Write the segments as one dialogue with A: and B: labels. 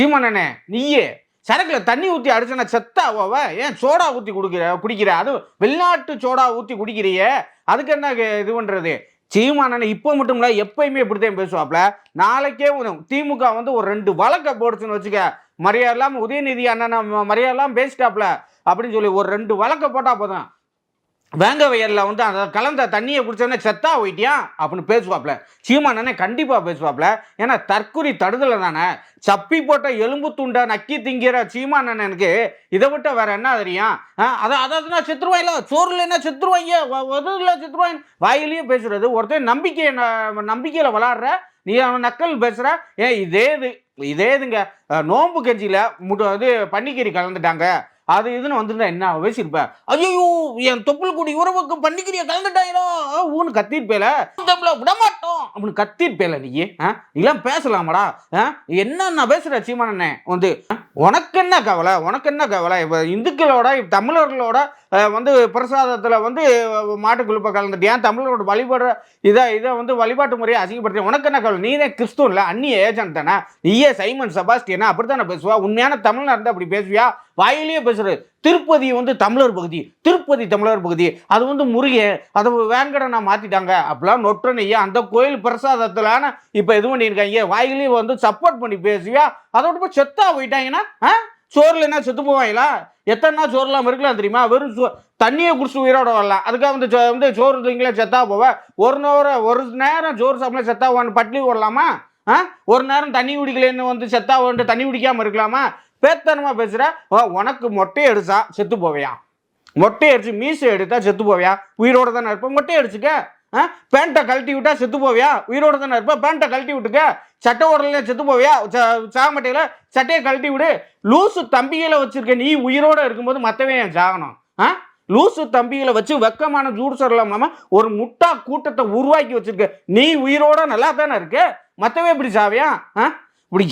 A: சீமானண்ணே நீயே சரக்குல தண்ணி ஊற்றி அடிச்சனா செத்தா அவ ஏன் சோடா ஊற்றி குடிக்கிற குடிக்கிற? அது வெளிநாட்டு சோடா ஊற்றி குடிக்கிறிய அதுக்கு என்ன இது பண்ணுறது சீமானனை இப்போ மட்டும் இல்லை எப்பயுமே இப்படித்தான் பேசுவாப்ல. நாளைக்கே திமுக வந்து ஒரு ரெண்டு வழக்கை போடுச்சுன்னு வச்சுக்க மரியாதை இல்லாமல் உதயநிதி அண்ணன் மரியாதை இல்லாமல் பேசிட்டாப்ல அப்படின்னு சொல்லி ஒரு ரெண்டு வழக்கை போட்டால் போதும். வேங்க வயலில் வந்து அந்த கலந்த தண்ணியை குடிச்சோடனே செத்தா போயிட்டியா? அப்படின்னு பேசுவாப்ல. சீமானே கண்டிப்பாக பேசுவாப்ல. ஏன்னா தற்குறி தடுதலை தானே. சப்பி போட்ட எலும்பு துண்டை நக்கி திங்கிற சீமானனுக்கு இதை விட்ட வேற என்ன தெரியும்? அதை அதாவது செத்துருவாயில சோறு இல்லைன்னா செத்துருவாங்க. அது இல்லை செத்துருவாங்க. வாயிலேயே பேசுறது. ஒருத்தன் நம்பிக்கை நம்பிக்கையில் விளாடுற. நீ அவன் நக்கல் பேசுற. ஏன் இதே இது இதே இதுங்க. நோம்பு நோன்பு கஞ்சியில் முட்டு இது பன்னிக்கறி கலந்துட்டாங்க. அது இதுன்னு வந்துருந்தா என்ன பேசியிருப்ப. ஐயோ என் தொப்புள் கூடி உறவுக்கு பன்னிக்கறியை கலந்துட்டாயிரோ? ஊன்னு கத்திருப்பேல தமிழ விடமாட்டோம். அப்படின்னு கத்திருப்பேல நீ நீலாம் பேசலாமாடா? ஆ? என்னென்ன பேசுற சீமானண்ணே வந்து? உனக்கு என்ன கவலை? உனக்கு என்ன கவலை? இப்போ இந்துக்களோட தமிழர்களோட வந்து பிரசாதத்தில் வந்து அஹ், மாட்டுக்குழுப்ப கலந்துட்டியா தமிழரோட வழிபடுற இதை இதை வந்து வழிபாட்டு முறையை அசிங்கப்படுத்தி உனக்கு என்ன கவலை? நீனே கிறிஸ்துவ இல்லை அந்நிய ஏஜென்ட் தானே நீயே சைமன் செபாஸ்டியனா? அப்படி தானே பேசுவா? உண்மையான தமிழ்னா இருந்தால் அப்படி பேசுவியா? வாயிலேயே பேசுறது. திருப்பதி வந்து தமிழர் பகுதி திருப்பதி தமிழர் பகுதி அது வந்து முருகன் அதை வேங்கடனா மாத்திட்டாங்க அப்படிலாம் நொற்ற ஐயா. அந்த கோயில் பிரசாதத்திலான இப்போ இது பண்ணியிருக்காங்க வாயிலேயே வந்து சப்போர்ட் பண்ணி பேசுவியா? அதோட போய் செத்தா போயிட்டாங்கன்னா ஆ? சோறுல என்ன செத்து போவாங்களா எத்தனை நாள் சோறுலாம் இருக்கலாம் தெரியுமா? வெறும் சோ தண்ணியை குடிச்சு உயிரோட வரலாம். அதுக்காக வந்து வந்து சோறு தூங்கிலாம் செத்தா போவேன் ஒரு நேரம் ஒரு நேரம் சோறு சாப்பிட செத்தா போவான்னு பட்லி ஓடலாமா ஆ? ஒரு நேரம் தண்ணி குடிக்கலன்னு வந்து செத்தா வந்து தண்ணி குடிக்காமல் இருக்கலாமா? பேத்தனமா பேசுற? உனக்கு மொட்டை அடிச்சா செத்து போவியா? மொட்டை அடிச்சு மீசை எடுத்தா செத்து போவியா? உயிரோட தானே இருப்ப? மொட்டை அடிச்சுக்க. ஆ? பேண்ட்டை கழட்டி விட்டா செத்து போவியா? உயிரோட தானே இருப்ப? பேண்ட்டை கழட்டி விட்டுக்க. சட்டை உடல செத்து போவியா? சாமட்டையில் சட்டையை கழட்டி விடு. லூசு தம்பிகளை வச்சிருக்க நீ உயிரோட இருக்கும்போது மற்றவன் ஏன் சாகணும் ஆ? லூசு தம்பிகளை வச்சு வெக்கமான ஜூடு சொல்லலாம் இல்லாமல் ஒரு முட்டா கூட்டத்தை உருவாக்கி வச்சிருக்க. நீ உயிரோட நல்லா தானே இருக்க? மற்றவே இப்படி சாவியா ஆ? இப்படி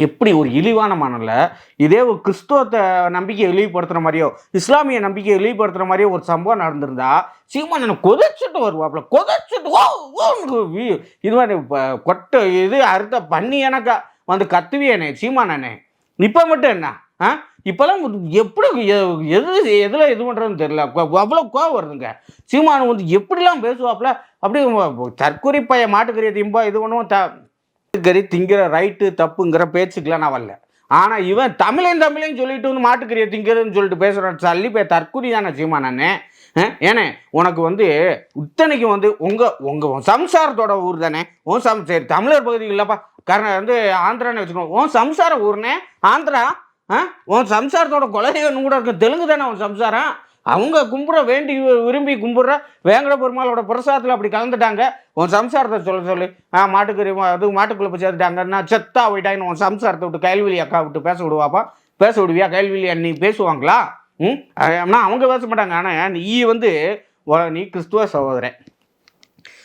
A: எப்படி ஒரு இழிவான மனநில இதே ஒரு கிறிஸ்துவத்தை நம்பிக்கையை இழிவுபடுத்துகிற மாதிரியோ இஸ்லாமிய நம்பிக்கையை இழிவுபடுத்துகிற மாதிரியோ ஒரு சம்பவம் நடந்திருந்தா சீமான் கொதிச்சுட்டு வருவாப்புல கொதிச்சுட்டு ஓ ஓன்னு இது மாதிரி கொட்டை இது அறுத்த பண்ணி எனக்கா வந்து கத்துவியனே சீமானனே இப்போ மட்டும் என்ன ஆ? இப்போல்லாம் எப்படி எது எதில் இது பண்ணுறதுன்னு தெரியல அவ்வளோ கோவம் வருதுங்க. சீமானு வந்து எப்படிலாம் பேசுவாப்புல அப்படியே தற்கொலை பைய மாட்டுக்கறியை திம்பா இது பண்ணுவோம் த மாட்டுக்கறி திங்கிற ரைட்டு தப்புங்கிற பேச்சுக்கெலாம் நான் வரல. ஆனால் இவன் தமிழன் தமிழன் சொல்லிட்டு வந்து மாட்டுக்கறியை திங்கிறதுன்னு சொல்லிட்டு பேசுகிறான் சல்லி பே தற்கொலை தானே சீமானே ஏனே உனக்கு வந்து இத்தனைக்கு வந்து உங்கள் உங்கள் சம்சாரத்தோட ஊர் தானே? உன் சம் சரி தமிழர் பகுதி இல்லைப்பா. கர்நா வந்து ஆந்திரான்னு வச்சுக்கோ உன் சம்சார ஊர்னே ஆந்திரா? ஆ? உன் சம்சாரத்தோட குலதெய்வம் கூட இருக்கும் தெலுங்கு தானே உன் சம்சாரம்? அவங்க கும்பிட வேண்டி விரும்பி கும்பிட்ற வேங்கட பெருமாளோட பிரசாதத்தில் அப்படி கலந்துட்டாங்க. உன் சம்சாரத்தை சொல்ல சொல்லி. ஆ மாட்டுக்கறி மா- அது மாட்டுக்குள்ளே போய் சேர்த்துட்டாங்கன்னா செத்தா போயிட்டாங்கன்னு உன் சம்சாரத்தை விட்டு கைல்வெளி அக்கா விட்டு பேச விடுவாப்பா. பேச விடுவியா? கைல்வெளி நீ பேசுவாங்களா? ம்? ஆனால் அவங்க பேச மாட்டாங்க. ஆனால் நீ வந்து நீ கிறிஸ்துவ சகோதரன்.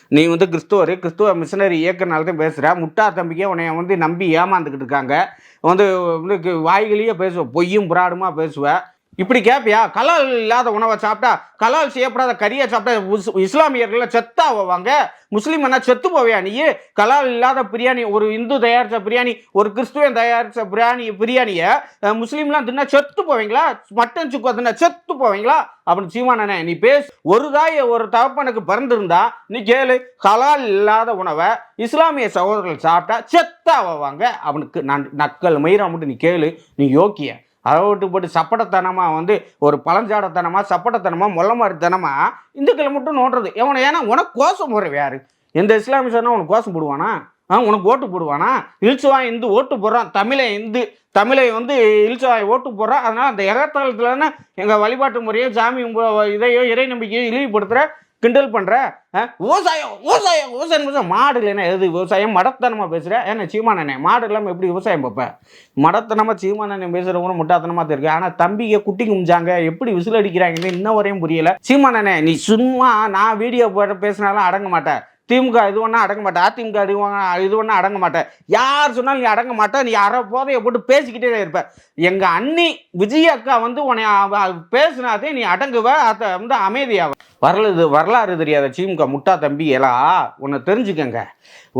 A: நீ வந்து கிறிஸ்துவர். கிறிஸ்துவ மிஷினரி இயக்கனால தான் பேசுகிற முட்டா தம்பிக்கே உன்னை வந்து நம்பி ஏமாந்துக்கிட்டு இருக்காங்க. வந்து வந்து வாய்களையே பேசுவ. பொய்யும் புராடுமா பேசுவேன் இப்படி கேட்பியா கலால் இல்லாத உணவை சாப்பிட்டா கலால் செய்யப்படாத கறியை சாப்பிட்டா இஸ்- இஸ்லாமியர்கள் செத்தாவாங்க முஸ்லீம் என்ன செத்து போவியா நீ? கலால் இல்லாத பிரியாணி ஒரு இந்து தயாரித்த பிரியாணி ஒரு கிறிஸ்துவன் தயாரித்த பிரியாணி பிரியாணியை முஸ்லீம்லாம் தின்னா செத்து போவீங்களா? மட்டன் சுக்கா தின்னா செத்து போவீங்களா? அப்படின்னு சீமானே நீ பேசு. ஒரு தாய் ஒரு தகப்பனுக்கு பிறந்திருந்தா நீ கேளு கலால் இல்லாத உணவை இஸ்லாமிய சகோதரர்கள் சாப்பிட்டா செத்தாவாங்க அவனுக்கு நான் நக்கல் மயிரா மட்டும் நீ கேளு நீ யோக்கிய. அதை போட்டு சப்படத்தனமாக வந்து ஒரு பழஞ்சாடத்தனமாக சப்படத்தனமாக முள்ளமாரித்தனமாக இந்துக்களை மட்டும் நோட்டுறது எவனை ஏன்னா உனக்கு கோஷம் போடுற யார்? எந்த இஸ்லாமிய சொன்னால் உனக்கு கோஷம் போடுவானா? ஆ உனக்கு ஓட்டு போடுவானா? இழிச்சுவாய் இந்து ஓட்டு போடுறான். தமிழை இந்து. தமிழை வந்து இழுச்சுவாய் ஓட்டு போடுறான் அதனால் அந்த எகத்தாளத்துலன்னு எங்கள் வழிபாட்டு முறையோ சாமி இதையோ இறை நம்பிக்கையோ இழிவுபடுத்துகிற கிண்டல் பண்ணுற விவசாயம் விவசாயம் விவசாயம் விவசாயம் மாடு இல்லைன்னா எது? விவசாயம் மடத்தனமாக பேசுகிற ஏன்னா சீமானண்ணே மாடு இல்லாமல் எப்படி விவசாயம் பார்ப்பேன் மடத்தனமாக சீமானண்ணே பேசுகிறவங்க முட்டாத்தனமாக இருக்கு ஆனால் தம்பியை குட்டி குமிச்சாங்க எப்படி விசில் அடிக்கிறாங்கன்னு இன்ன வரையும் புரியல. சீமானண்ணே நீ சும்மா நான் வீடியோ போட்டு பேசினாலும் அடங்க மாட்டேன். திமுக இது ஒன்றா அடங்க மாட்டேன். அதிமுக இது இது ஒன்றா அடங்க மாட்டேன். யார் சொன்னாலும் நீ அடங்க மாட்டேன். நீ அரை போதையை போட்டு பேசிக்கிட்டே இருப்ப. எங்கள் அண்ணி விஜய் அக்கா வந்து உன்னை பேசினாதே நீ அடங்குவ. அதை வந்து அமைதியாவ. வரலாறு வரலாறு தெரியாத திமுக முட்டா தம்பி எல்லாம் ஒன்று தெரிஞ்சுக்கங்க.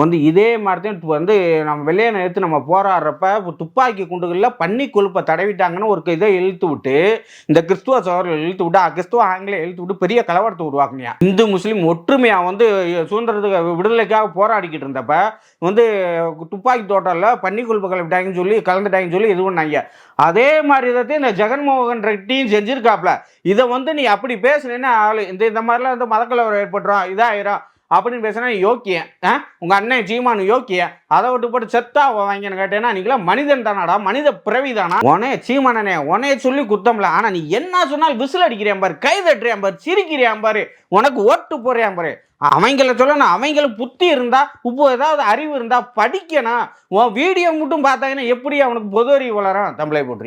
A: வந்து இதே மாதிரி தான் வந்து நம்ம வெள்ளையனை எடுத்து நம்ம போராடுறப்ப துப்பாக்கி குண்டுகளில் பன்னி கொழுப்பை தடவிட்டாங்கன்னு ஒரு இதை இழுத்து விட்டு இந்த கிறிஸ்துவ சோழர்கள் இழுத்து விட்டு கிறிஸ்துவ ஆங்கிலே இழுத்து விட்டு பெரிய கலவரத்தை உருவாக்குனியா? இந்து முஸ்லீம் ஒற்றுமையாக வந்து சுதந்திரத்துக்கு விடுதலைக்காக போராடிக்கிட்டு இருந்தப்ப வந்து துப்பாக்கி தோட்டத்தில் பன்னி கொழுப்புகளை கலவிட்டாங்கன்னு சொல்லி கலந்துட்டாங்கன்னு சொல்லி இது பண்ணாங்க. அதே மாதிரி இதை இந்த ஜெகன்மோகன் ரெட்டியும் செஞ்சிருக்காப்ல. இதை வந்து நீ அப்படி பேசுனேன்னா ஆளு இந்த இந்த மாதிரிலாம் வந்து மதக்கலவரம் ஏற்பட்டுரும் இதாயிரும் அப்படின்னு பேசுனா யோக்கியன் உங்க அண்ணன் சீமானு யோக்கியன் அதை விட்டு போட்டு செத்தா வாங்கினு கேட்டேன்னா நீங்களாம் மனிதன் தானாடா மனித பிறவி தானா? உனே சீமானனே உனைய சொல்லி குத்தம்ல. ஆனா நீ என்ன சொன்னாலும் விசில் அடிக்கிறியான் பாரு கை தட்டுறியான் பாரு சிரிக்கிறியான் பாரு உனக்கு ஓட்டு போறியான் பாரு. அவங்கள சொல்லணும் அவங்களுக்கு புத்தி இருந்தா இப்போ ஏதாவது அறிவு இருந்தா படிக்கணும். உன் வீடியோ மட்டும் பார்த்தாங்கன்னா எப்படி அவனுக்கு பொது அறிவு வளரும் தமிழை போட்டு